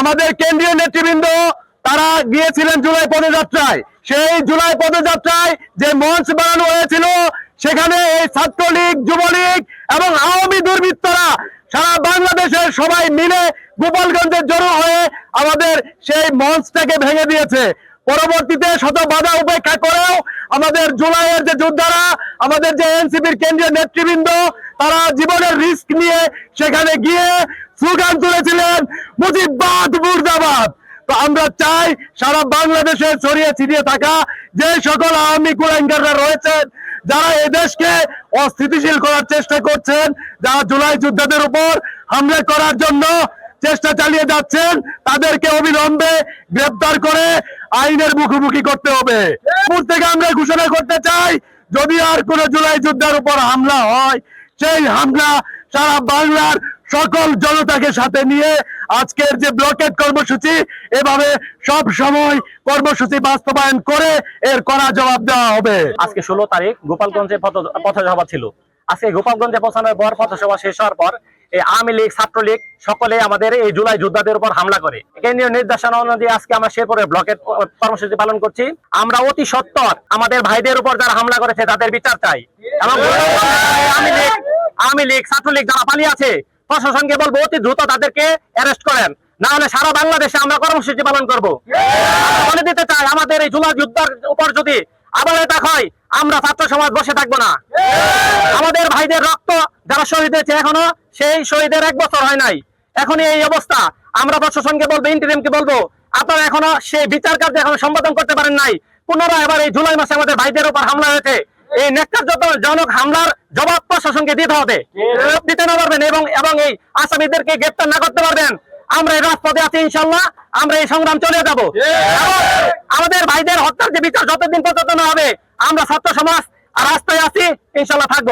আমাদের কেন্দ্রীয় নেতৃবৃন্দ, তারা গিয়েছিলেন জুলাই পদযাত্রায়। সেই জুলাই পদযাত্রায় যে মঞ্চ বানানো হয়েছিল, সেখানে এই ছাত্রলীগ, যুবলীগ এবং আওয়ামী দুর্বৃত্তরা সারা বাংলাদেশের সবাই মিলে গোপালগঞ্জের জড়ো হয়ে আমাদের সেই মঞ্চটাকে ভেঙে দিয়েছে। পরবর্তীতে শত বাধা উপেক্ষা করেও আমাদের জুলাইয়ের যে যোদ্ধারা, আমাদের যে এনসিপির কেন্দ্রীয় নেতৃবৃন্দ, তারা জীবনের রিস্ক নিয়ে সেখানে গিয়ে স্লোগান তুলেছিলেন মুজিববাদ মুর্দাবাদ। তো আমরা চাই সারা বাংলাদেশে ছড়িয়ে ছিটিয়ে থাকা যে সকল আওয়ামী কুলাঙ্গাররা রয়েছেন, যারা এই দেশকে অস্থিতিশীল করার চেষ্টা করছেন, যারা জুলাই যোদ্ধাদের উপর হামলা করার জন্য চেষ্টা চালিয়ে যাচ্ছেন, তাদেরকে অবিলম্বে গ্রেপ্তার করে আইনের মুখোমুখি করতে হবে। থেকে আমরা ঘোষণা করতে চাই, যদি আর কোনো জুলাই যোদ্ধার উপর হামলা হয়, সেই হামলা সারা বাংলার সকল জনতাকে সাথে নিয়ে আজকের যে ব্লকেট কর্মসূচি, এভাবে সব সময় কর্মসূচি বাস্তবায়ন করে এর কড়া জবাব দেওয়া হবে। আজকে ষোলো তারিখ, গোপালগঞ্জে পথসভা ছিল। আজকে গোপালগঞ্জে পৌঁছানোর পর, পথসভা শেষ হওয়ার পর, এই আওয়ামী লীগ, ছাত্রলীগ সকলে আমাদের এই জুলাই যোদ্ধাদের উপর হামলা করে। কেন্দ্রীয় নির্দেশনা অনুযায়ী আজকে আমরা শেরপুরে ব্লকের কর্মসূচি পালন করছি। আমরা অতি সত্তর আমাদের ভাইদের উপর যারা হামলা করেছে, তাদের বিচার চাই। এবং লীগ আওয়ামী লীগ, ছাত্রলীগ যারা পালিয়ে আছে, প্রশাসনকে বলব অতি দ্রুত তাদেরকে অ্যারেস্ট করেন। না হলে সারা বাংলাদেশে আমরা কর্মসূচি পালন করব। বলে দিতে চাই, আমাদের এই জুলাই যুদ্ধের উপর যদি আবার এটা হয়, আমরা ছাত্র সমাজ বসে থাকব না। আমাদের ভাইদের রক্ত যারা শহীদ হয়েছে এখনও, সেই শহীদের এক বছর হয় নাই। এখনই এই অবস্থা। আমরা প্রশাসনকে বলব ইন্টারিমকে বলব, আপনারা এখনও সেই বিচার কার্য এখনও সম্পাদন করতে পারেন নাই। পুনরায় এবার এই জুলাই মাসে আমাদের ভাইদের উপর হামলা হয়েছে। এই নেককারজত জনক হামলার জবাব প্রশাসনকে দিতে হবে। দিতে না পারবেন এবং এবং এই আসামিদেরকে গ্রেপ্তার না করতে পারবেন। আমরা এই রাজপথে আছি ইনশাল্লাহ আমরা এই সংগ্রাম চলে যাব। আমাদের ভাইদের হত্যার যে বিচার যতদিন পর্যন্ত না হবে আমরা ছাত্র সমাজ রাস্তায় আছি ইনশাল্লাহ থাকব।